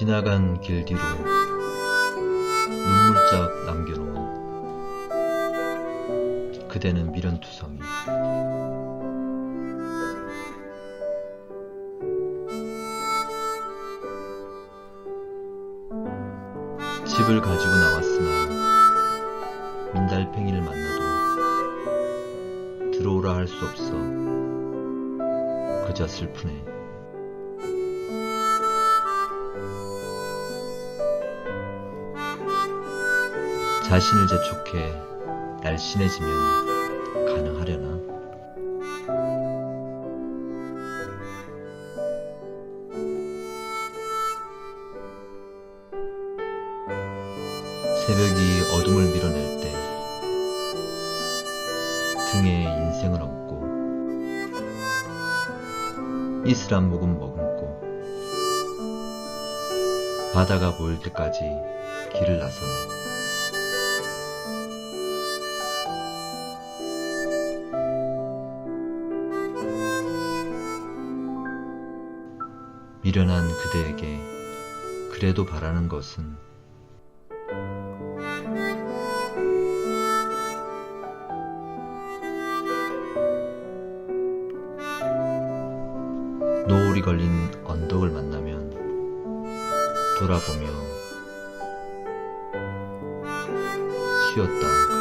지나간 길 뒤로 눈물짝 남겨놓은 그대는 미련투성이 집을 가지고 나왔으나 민달팽이를 만나도 들어오라 할 수 없어 그저 슬프네. 자신을 재촉해 날씬해지면 가능하려나? 새벽이 어둠을 밀어낼 때 등에 인생을 얹고 이슬람 묵은 머금고 바다가 보일 때까지 길을 나서네. 미련한 그대에게 그래도 바라는 것은 노을이 걸린 언덕을 만나면 돌아보며 쉬었다.